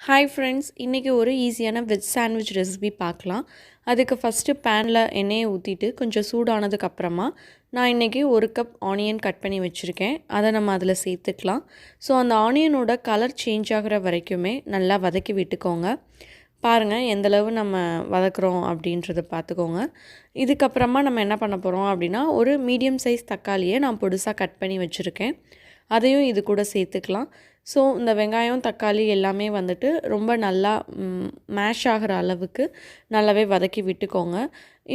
Hi friends இன்றைக்கி ஒரு ஈஸியான வெஜ் சாண்ட்விச் ரெசிபி பார்க்கலாம். அதுக்கு ஃபஸ்ட்டு பேனில் எண்ணெயை ஊற்றிட்டு கொஞ்சம் சூடானதுக்கப்புறமா நான் இன்றைக்கி ஒரு கப் ஆனியன் கட் பண்ணி வச்சுருக்கேன். அதை நம்ம அதில் சேர்த்துக்கலாம். ஸோ அந்த ஆனியனோட கலர் சேஞ்ச் ஆகிற வரைக்குமே நல்லா வதக்கி விட்டுக்கோங்க. பாருங்கள் எந்தளவு நம்ம வதக்குறோம் அப்படின்றத பார்த்துக்கோங்க. இதுக்கப்புறமா நம்ம என்ன பண்ண போகிறோம் அப்படின்னா ஒரு மீடியம் சைஸ் தக்காளியை நான் பொடுசாக கட் பண்ணி வச்சுருக்கேன். அதையும் இது கூட சேர்த்துக்கலாம். ஸோ இந்த வெங்காயம் தக்காளி எல்லாமே வந்துட்டு ரொம்ப நல்லா மேஷ் ஆகிற அளவுக்கு நல்லாவே வதக்கி விட்டுக்கோங்க.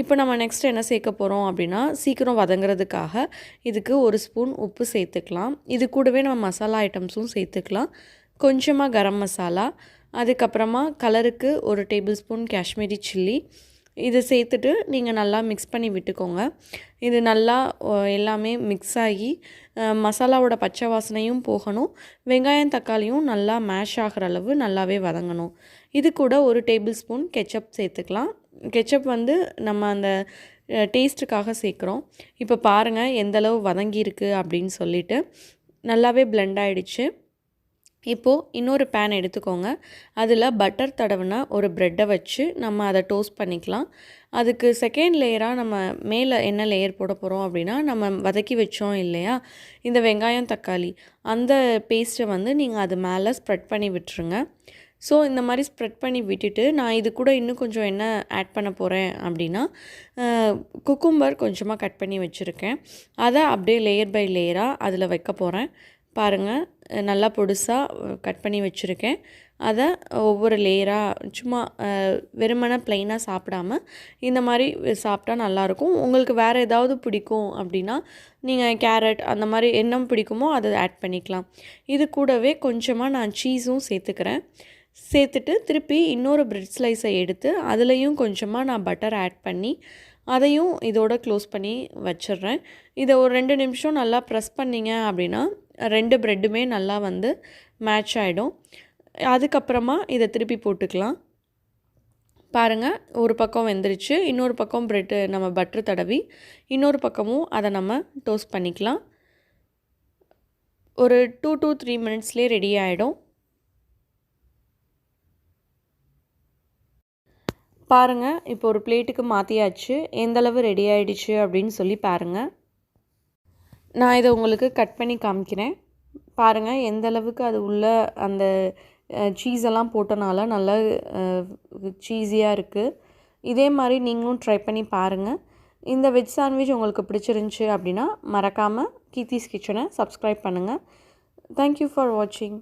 இப்போ நம்ம நெக்ஸ்ட் என்ன சேர்க்க போகிறோம் அப்படின்னா சீக்கிரம் வதங்குறதுக்காக இதுக்கு ஒரு ஸ்பூன் உப்பு சேர்த்துக்கலாம். இது கூடவே நம்ம மசாலா ஐட்டம்ஸும் சேர்த்துக்கலாம். கொஞ்சமாக கரம் மசாலா அதுக்கப்புறமா கலருக்கு ஒரு டேபிள் ஸ்பூன் காஷ்மீரி சில்லி இதை சேர்த்துட்டு நீங்கள் நல்லா மிக்ஸ் பண்ணி விட்டுக்கோங்க. இது நல்லா எல்லாமே மிக்ஸ் ஆகி மசாலாவோட பச்சை வாசனையும் போகணும். வெங்காயம் தக்காளியும் நல்லா மேஷ் ஆகிற அளவு நல்லாவே வதங்கணும். இது கூட ஒரு டேபிள் ஸ்பூன் கெச்சப் சேர்த்துக்கலாம். கெச்சப் வந்து நம்ம அந்த டேஸ்ட்டுக்காக சேர்க்குறோம். இப்போ பாருங்கள் எந்தளவு வதங்கியிருக்கு அப்படின்னு சொல்லிட்டு. நல்லாவே பிளெண்ட் ஆகிடுச்சு இப்போது இன்னொரு பேன் எடுத்துக்கோங்க. அதில் பட்டர் தடவுனா ஒரு ப்ரெட்டை வச்சு நம்ம அதை டோஸ்ட் பண்ணிக்கலாம். அதுக்கு செகண்ட் லேயராக நம்ம மேலே என்ன லேயர் போட போகிறோம் அப்படின்னா நம்ம வதக்கி வச்சோம் இல்லையா? இந்த வெங்காயம் தக்காளி. அந்த பேஸ்ட்டை வந்து நீங்கள் அது மேலே ஸ்ப்ரெட் பண்ணி விட்டுருங்க. ஸோ இந்த மாதிரி ஸ்ப்ரெட் பண்ணி விட்டுட்டு நான் இது கூட இன்னும் கொஞ்சம் என்ன ஆட் பண்ண போகிறேன் அப்படின்னா குக்கும்பர் கொஞ்சமாக கட் பண்ணி வச்சுருக்கேன். அதை அப்படியே லேயர் பை லேயராக அதில் வைக்க போகிறேன் பாருங்கள் நல்லா பொடுசாக கட் பண்ணி வச்சுருக்கேன். அதை ஒவ்வொரு லேயராக சும்மா வெறுமன ப்ளைனாக சாப்பிடாம இந்த மாதிரி சாப்பிட்டா நல்லாயிருக்கும். உங்களுக்கு வேறு ஏதாவது பிடிக்கும் அப்படின்னா நீங்கள் கேரட் அந்த மாதிரி என்ன பிடிக்குமோ அதை ஆட் பண்ணிக்கலாம். இது கூடவே கொஞ்சமாக நான் சீஸும் சேர்த்துக்கிறேன். சேர்த்துட்டு திருப்பி இன்னொரு ப்ரெட் ஸ்லைஸை எடுத்து அதுலேயும் கொஞ்சமாக நான் பட்டர் ஆட் பண்ணி அதையும் இதோட க்ளோஸ் பண்ணி வச்சிடுறேன். இதை ஒரு ரெண்டு நிமிஷம் நல்லா ப்ரெஸ் பண்ணிங்க அப்படின்னா ரெண்டு ப்ரெட்டுமே நல்லா வந்து மேட்ச் ஆகிடும் அதுக்கப்புறமா இதை திருப்பி போட்டுக்கலாம். பாருங்கள் ஒரு பக்கம் வெந்துருச்சு இன்னொரு பக்கம் ப்ரெட்டு நம்ம பட்ரு தடவி இன்னொரு பக்கமும் அதை நம்ம டோஸ்ட் பண்ணிக்கலாம். ஒரு டூ டூ த்ரீ மினிட்ஸ்லேயே ரெடி ஆகிடும் பாருங்கள் இப்போ ஒரு பிளேட்டுக்கு மாற்றியாச்சு எந்தளவு ரெடி ஆகிடுச்சு அப்படின்னு சொல்லி பாருங்கள் நான் இதை உங்களுக்கு கட் பண்ணி காமிக்கிறேன். பாருங்கள் எந்த அளவுக்கு அது உள்ள அந்த சீஸெல்லாம் போட்டனால நல்லா சீஸியாக இருக்குது இதே மாதிரி நீங்களும் ட்ரை பண்ணி பாருங்கள் இந்த வெஜ் சாண்ட்விச் உங்களுக்கு பிடிச்சிருந்துச்சி அப்படின்னா மறக்காமல் கீர்த்திஸ் கிச்சனை சப்ஸ்கிரைப் பண்ணுங்கள் தேங்க்யூ ஃபார் வாட்சிங்